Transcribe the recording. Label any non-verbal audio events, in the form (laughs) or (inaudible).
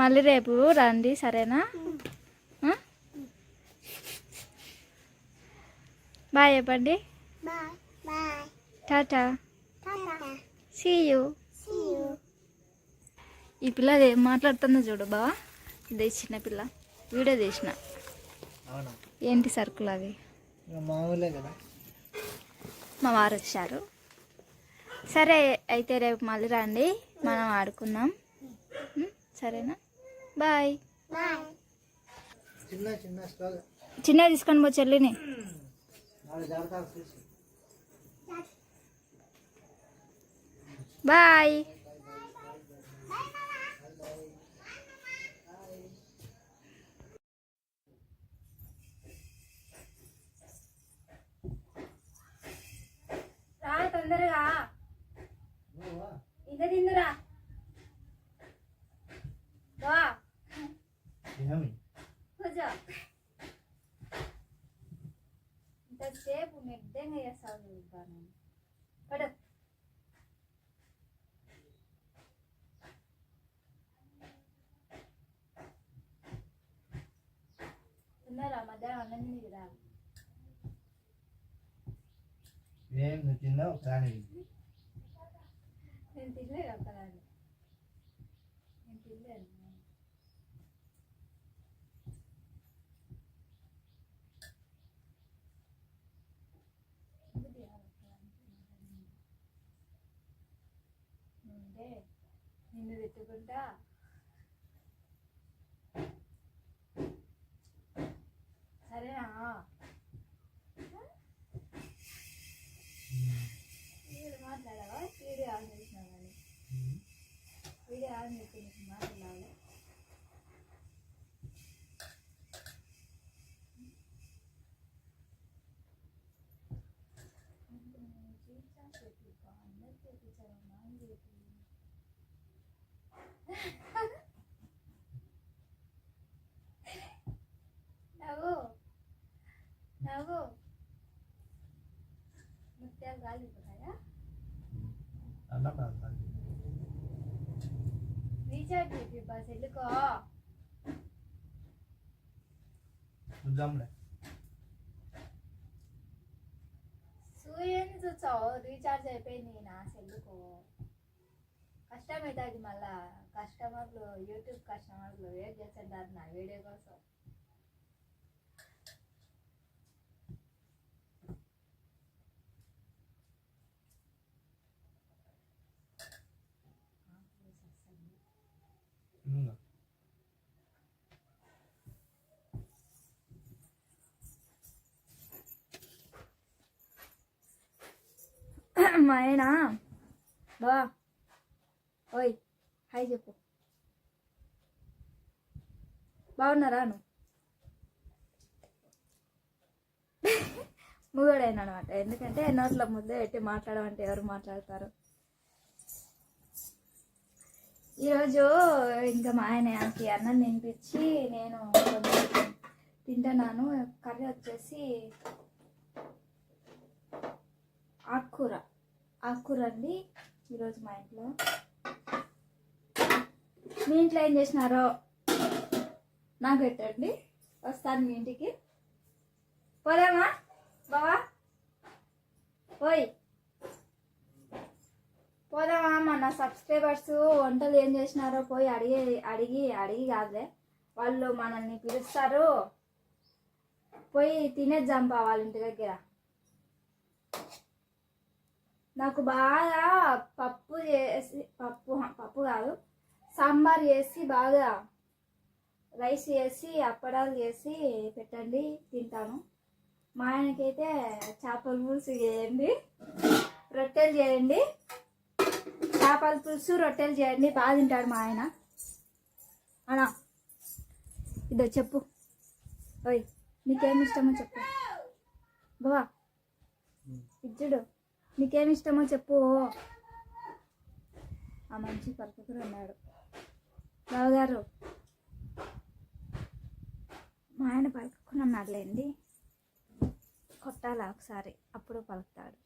మళ్ళీ రేపు రండి సరేనా? బాయ్ చెప్పండి. Tata. Tata. See you See you. ఈ పిల్ల అది ఏం మాట్లాడుతుందో చూడు బావా. ఇదే చిన్న పిల్ల. వీడియో తీసిన. అవునా? ఏంటి సరుకులు అవి? ఇక మామూలే కదా. మా వారు వచ్చారు. సరే అయితే రేపు మళ్ళీ రండి. మనం ఆడుకుందాం? సరేనా? బాయ్. చిన్న చిన్న స్టోర్ చిన్న తీసుకొని పో చెల్లిని. బాయ్. రా తొందరగా? ఇంత తిందురా. బా. ఏమి? కూర్చో ఇంతసేపు మెడ్డంగా చేస్తావు చూద్దాను పడు. తిన్నారా మధ్యాహ్నం అన్నం తిందిరా ఏం నువ్వు తిన్నావు? కానీ నేను తినలేదు ఒక్కదాన్ని నేను తినలేదు. అంటే నిన్ను తిట్టుకుంటా సరేనా? వీడు మాట్లాడావా? వీడియో ఆన్ చేసినా కానీ వీడియో ఆన్ చేసి నీకు మాట్లాడాలి నవ్వు నవ్వు ముత్యాలు కాలిపోతాయా అన్న ప్రాంతాలు రీఛార్జ్ చేసి బస్ వెళ్ళుకో చూద్దాంలే సూర్యుని చూసావు రీఛార్జ్ అయిపోయింది నా సెల్లుకో కష్టమవుతుంది మళ్ళా కస్టమర్లు యూట్యూబ్ కస్టమర్లు వెయిట్ చేస్తుంటారు నా వీడియో కోసం. మా ఆయన బా ఓయ్ హాయ్ చెప్పు. బాగున్నారా నువ్వు? (laughs) మూగడైన అనమాట ఎందుకంటే నోట్ల ముద్ద పెట్టి మాట్లాడమంటే ఎవరు మాట్లాడతారు? ఈరోజు ఇంకా మా ఆయనకి అన్నం తినిపించి నేను తింటున్నాను. కర్రీ వచ్చేసి ఆకుకూర. ఆకుకూర అండి ఈరోజు మా ఇంట్లో. మీ ఇంట్లో ఏం చేసినారో నాకు పెట్టండి. వస్తాను మీ ఇంటికి. పోదామా బావా? పోయి. పోదామా మన సబ్స్క్రైబర్స్ వంటలు ఏం చేసినారో పోయి అడిగి అడిగి అడిగి కాదులే. వాళ్ళు మనల్ని పిలుస్తారు. పోయి తినేద్దాం పా వాళ్ళ ఇంటి దగ్గర. నాకు బాగా పప్పు చేసి పప్పు పప్పు కాదు. సాంబార్ చేసి బాగా రైస్ చేసి అప్పడాలు చేసి పెట్టండి తింటాను. మా ఆయనకైతే చేపల పులుసు చేయండి. రొట్టెలు చేయండి. చేపల పులుసు రొట్టెలు చేయండి. బాగా తింటాడు మా ఆయన. అలా ఇదో చెప్పు. ఓయ్ నీకేమి ఇష్టమో చెప్పు. బావా ఇచ్చుడు నీకేమి ఇష్టమో చెప్పు. ఆ మంచి పలుకుతురు ఉన్నాడు. బావగారు. మా ఆయన పలుకుని ఉన్నాడులేండి కొట్టాలా ఒకసారి అప్పుడు పలుకుతాడు.